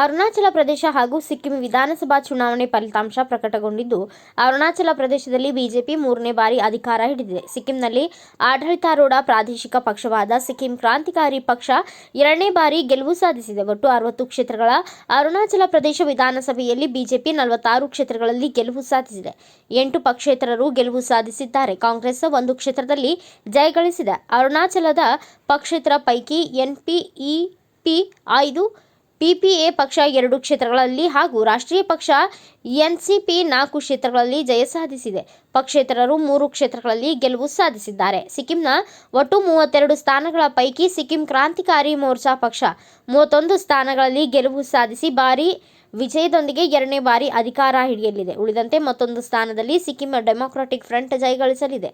ಅರುಣಾಚಲ ಪ್ರದೇಶ ಹಾಗೂ ಸಿಕ್ಕಿಂ ವಿಧಾನಸಭಾ ಚುನಾವಣೆ ಫಲಿತಾಂಶ ಪ್ರಕಟಗೊಂಡಿದ್ದು, ಅರುಣಾಚಲ ಪ್ರದೇಶದಲ್ಲಿ ಬಿಜೆಪಿ ಮೂರನೇ ಬಾರಿ ಅಧಿಕಾರ ಹಿಡಿದಿದೆ. ಸಿಕ್ಕಿಂನಲ್ಲಿ ಆಡಳಿತಾರೂಢ ಪ್ರಾದೇಶಿಕ ಪಕ್ಷವಾದ ಸಿಕ್ಕಿಂ ಕ್ರಾಂತಿಕಾರಿ ಪಕ್ಷ ಎರಡನೇ ಬಾರಿ ಗೆಲುವು ಸಾಧಿಸಿದೆ. ಒಟ್ಟು ಅರವತ್ತು ಕ್ಷೇತ್ರಗಳ ಅರುಣಾಚಲ ಪ್ರದೇಶ ವಿಧಾನಸಭೆಯಲ್ಲಿ ಬಿಜೆಪಿ ನಲವತ್ತಾರು ಕ್ಷೇತ್ರಗಳಲ್ಲಿ ಗೆಲುವು ಸಾಧಿಸಿದೆ. ಎಂಟು ಪಕ್ಷೇತರರು ಗೆಲುವು ಸಾಧಿಸಿದ್ದಾರೆ. ಕಾಂಗ್ರೆಸ್ ಒಂದು ಕ್ಷೇತ್ರದಲ್ಲಿ ಜಯಗಳಿಸಿದೆ ಅರುಣಾಚಲದ ಪಕ್ಷೇತರ ಪೈಕಿ ಎನ್ಪಿಇಪಿ ಐದು ಪಿಪಿಎ ಪಕ್ಷ ಎರಡು ಕ್ಷೇತ್ರಗಳಲ್ಲಿ ಹಾಗೂ ರಾಷ್ಟ್ರೀಯ ಪಕ್ಷ ಎನ್ಸಿಪಿ ನಾಲ್ಕು ಕ್ಷೇತ್ರಗಳಲ್ಲಿ ಜಯ ಸಾಧಿಸಿದೆ. ಪಕ್ಷೇತರರು ಮೂರು ಕ್ಷೇತ್ರಗಳಲ್ಲಿ ಗೆಲುವು ಸಾಧಿಸಿದ್ದಾರೆ. ಸಿಕ್ಕಿಂನ ಒಟ್ಟು ಮೂವತ್ತೆರಡು ಸ್ಥಾನಗಳ ಪೈಕಿ ಸಿಕ್ಕಿಂ ಕ್ರಾಂತಿಕಾರಿ ಮೋರ್ಚಾ ಪಕ್ಷ ಮೂವತ್ತೊಂದು ಸ್ಥಾನಗಳಲ್ಲಿ ಗೆಲುವು ಸಾಧಿಸಿ ಭಾರಿ ವಿಜಯದೊಂದಿಗೆ ಎರಡನೇ ಬಾರಿ ಅಧಿಕಾರ ಹಿಡಿಯಲಿದೆ. ಉಳಿದಂತೆ ಮತ್ತೊಂದು ಸ್ಥಾನದಲ್ಲಿ ಸಿಕ್ಕಿಂ ಡೆಮೊಕ್ರಾಟಿಕ್ ಫ್ರಂಟ್ ಜಯಗಳಿಸಲಿದೆ.